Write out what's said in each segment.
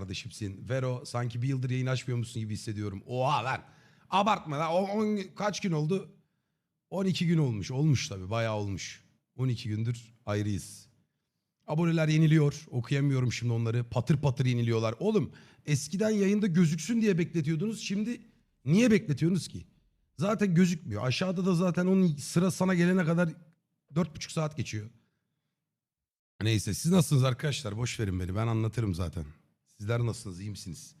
kardeşimsin. Vero sanki bir yıldır yayın açmıyormuşsun gibi hissediyorum. Oha lan. Abartma lan. O, on- kaç gün oldu? 12 gün olmuş. Olmuş tabii bayağı olmuş. 12 gündür ayrıyız. Aboneler yeniliyor. Okuyamıyorum şimdi onları. Patır patır yeniliyorlar. Oğlum eskiden yayında gözüksün diye bekletiyordunuz. Şimdi niye bekletiyorsunuz ki? Zaten gözükmüyor. Aşağıda da zaten onun sıra sana gelene kadar 4,5 saat geçiyor. Neyse siz nasılsınız arkadaşlar? Boş verin beni. Ben anlatırım zaten. Sizler nasılsınız? İyi misiniz?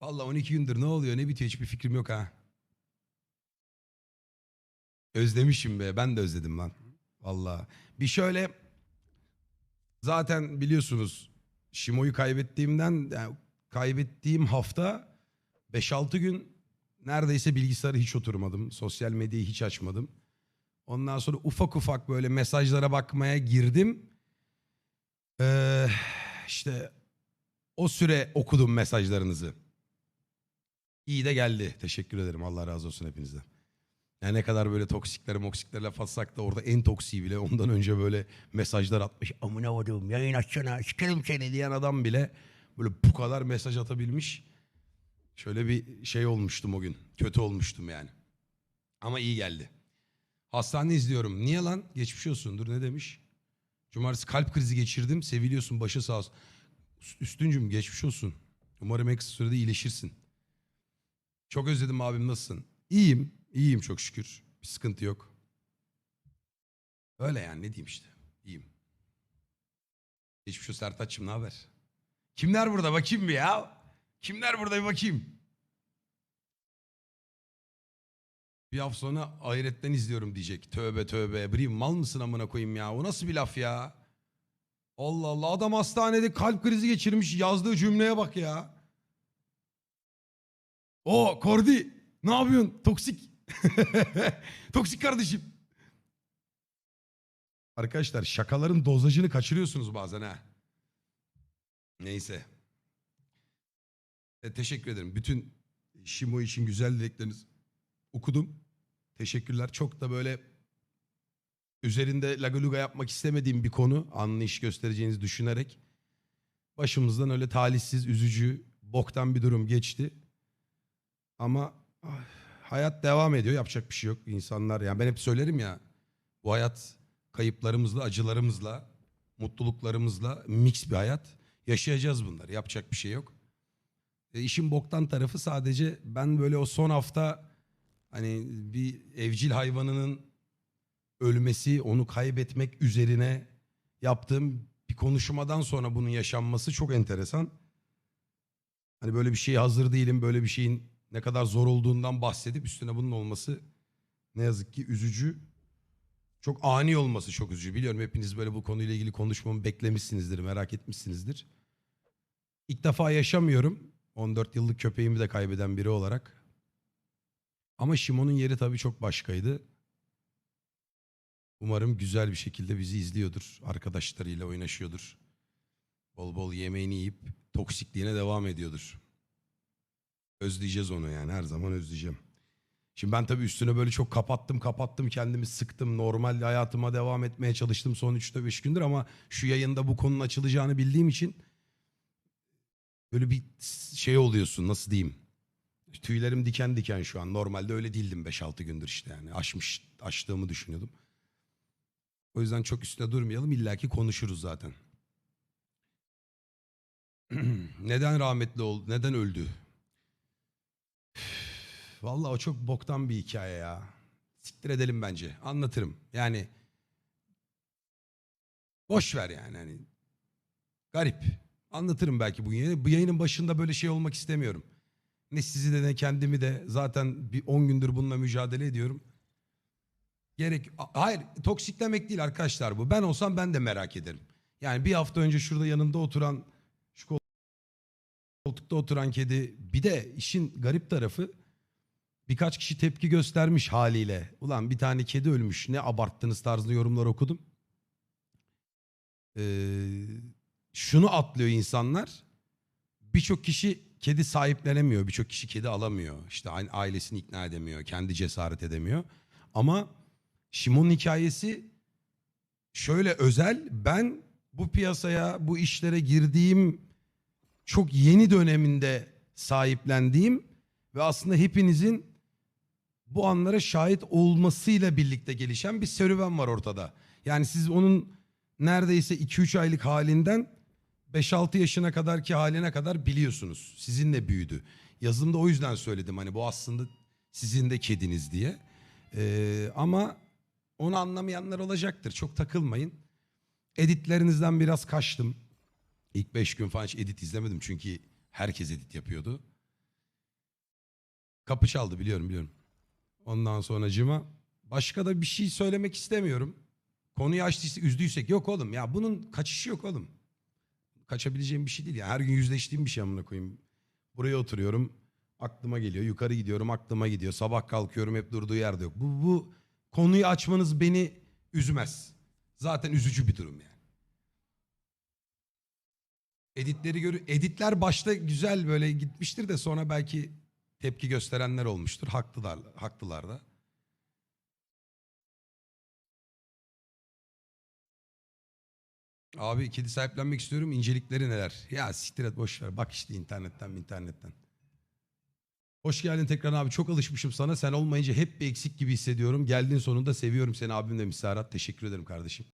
Vallahi 12 gündür ne oluyor ne bitiyor hiçbir fikrim yok ha. Özlemişim be. Ben de özledim lan. Vallahi. Bir şöyle zaten biliyorsunuz Şimo'yu kaybettiğimden yani kaybettiğim hafta 5-6 gün neredeyse bilgisayarı hiç oturmadım. Sosyal medyayı hiç açmadım. Ondan sonra ufak ufak böyle mesajlara bakmaya girdim. Ee, işte o süre okudum mesajlarınızı. İyi de geldi. Teşekkür ederim. Allah razı olsun hepinizden. Yani ne kadar böyle toksikleri moksikleri laf atsak da orada en toksiği bile ondan önce böyle mesajlar atmış. Amına koyduğum yayın açsana sikerim seni diyen adam bile böyle bu kadar mesaj atabilmiş. Şöyle bir şey olmuştum o gün. Kötü olmuştum yani. Ama iyi geldi. Hastane izliyorum. Niye lan? Geçmiş olsun. Dur ne demiş? Cumartesi kalp krizi geçirdim. Seviliyorsun başı sağ olsun. Üstüncüm geçmiş olsun. Umarım en kısa sürede iyileşirsin. Çok özledim abim nasılsın? İyiyim. İyiyim çok şükür. Bir sıkıntı yok. Öyle yani ne diyeyim işte. İyiyim. Geçmiş olsun Sertaç'cığım ne haber? Kimler burada bakayım bir ya? Kimler burada bir bakayım. Bir hafta sonra hayretten izliyorum diyecek. Tövbe tövbe. Brim mal mısın amına koyayım ya? O nasıl bir laf ya? Allah Allah adam hastanede kalp krizi geçirmiş yazdığı cümleye bak ya. O Kordi ne yapıyorsun? Toksik. Toksik kardeşim. Arkadaşlar şakaların dozajını kaçırıyorsunuz bazen ha. Neyse. E, teşekkür ederim. Bütün Şimo için güzel dileklerinizi okudum. Teşekkürler. Çok da böyle üzerinde lagaluga yapmak istemediğim bir konu. Anlayış göstereceğinizi düşünerek. Başımızdan öyle talihsiz, üzücü, boktan bir durum geçti. Ama ah, hayat devam ediyor. Yapacak bir şey yok. İnsanlar yani ben hep söylerim ya. Bu hayat kayıplarımızla, acılarımızla, mutluluklarımızla mix bir hayat. Yaşayacağız bunları. Yapacak bir şey yok. E, işin boktan tarafı sadece ben böyle o son hafta hani bir evcil hayvanının ölmesi, onu kaybetmek üzerine yaptığım bir konuşmadan sonra bunun yaşanması çok enteresan. Hani böyle bir şeye hazır değilim, böyle bir şeyin ne kadar zor olduğundan bahsedip üstüne bunun olması ne yazık ki üzücü. Çok ani olması çok üzücü. Biliyorum hepiniz böyle bu konuyla ilgili konuşmamı beklemişsinizdir, merak etmişsinizdir. İlk defa yaşamıyorum. 14 yıllık köpeğimi de kaybeden biri olarak. Ama Şimon'un yeri tabii çok başkaydı. Umarım güzel bir şekilde bizi izliyordur. Arkadaşlarıyla oynaşıyordur. Bol bol yemeğini yiyip toksikliğine devam ediyordur. Özleyeceğiz onu yani her zaman özleyeceğim. Şimdi ben tabii üstüne böyle çok kapattım kapattım kendimi sıktım. Normal hayatıma devam etmeye çalıştım son 3'te 5 gündür ama şu yayında bu konunun açılacağını bildiğim için böyle bir şey oluyorsun nasıl diyeyim. Tüylerim diken diken şu an. Normalde öyle değildim 5-6 gündür işte yani. Aşmış, aştığımı düşünüyordum. O yüzden çok üstüne durmayalım. İlla ki konuşuruz zaten. neden rahmetli oldu? Neden öldü? Vallahi o çok boktan bir hikaye ya. Siktir edelim bence. Anlatırım. Yani boş ver yani hani. Garip. Anlatırım belki bu yayını. Bu yayının başında böyle şey olmak istemiyorum. Ne sizi de ne kendimi de zaten bir 10 gündür bununla mücadele ediyorum. Gerek hayır toksiklemek değil arkadaşlar bu. Ben olsam ben de merak ederim. Yani bir hafta önce şurada yanında oturan şu kol- koltukta oturan kedi bir de işin garip tarafı birkaç kişi tepki göstermiş haliyle. Ulan bir tane kedi ölmüş ne abarttınız tarzında yorumlar okudum. Ee, şunu atlıyor insanlar. Birçok kişi kedi sahiplenemiyor. Birçok kişi kedi alamıyor. İşte aile- ailesini ikna edemiyor. Kendi cesaret edemiyor. Ama Şimon'un hikayesi şöyle özel. Ben bu piyasaya, bu işlere girdiğim çok yeni döneminde sahiplendiğim ve aslında hepinizin bu anlara şahit olmasıyla birlikte gelişen bir serüven var ortada. Yani siz onun neredeyse 2-3 aylık halinden 5-6 yaşına kadarki haline kadar biliyorsunuz. Sizinle büyüdü. Yazımda o yüzden söyledim hani bu aslında sizin de kediniz diye. Ee, ama onu anlamayanlar olacaktır. Çok takılmayın. Editlerinizden biraz kaçtım. İlk 5 gün falan hiç edit izlemedim çünkü herkes edit yapıyordu. Kapı çaldı biliyorum biliyorum. Ondan sonracıma başka da bir şey söylemek istemiyorum. Konuyu açtıysa üzdüysek yok oğlum ya bunun kaçışı yok oğlum. Kaçabileceğim bir şey değil ya. Her gün yüzleştiğim bir şey amına koyayım. Buraya oturuyorum aklıma geliyor. Yukarı gidiyorum aklıma gidiyor. Sabah kalkıyorum hep durduğu yerde yok. Bu, bu konuyu açmanız beni üzmez. Zaten üzücü bir durum yani. Editleri görü editler başta güzel böyle gitmiştir de sonra belki tepki gösterenler olmuştur. Haklılar, haklılar da. Abi kedi sahiplenmek istiyorum. İncelikleri neler? Ya siktir et boş ver. Bak işte internetten internetten. Hoş geldin tekrar abi. Çok alışmışım sana. Sen olmayınca hep bir eksik gibi hissediyorum. Geldiğin sonunda seviyorum seni abim demiş Serhat. Teşekkür ederim kardeşim.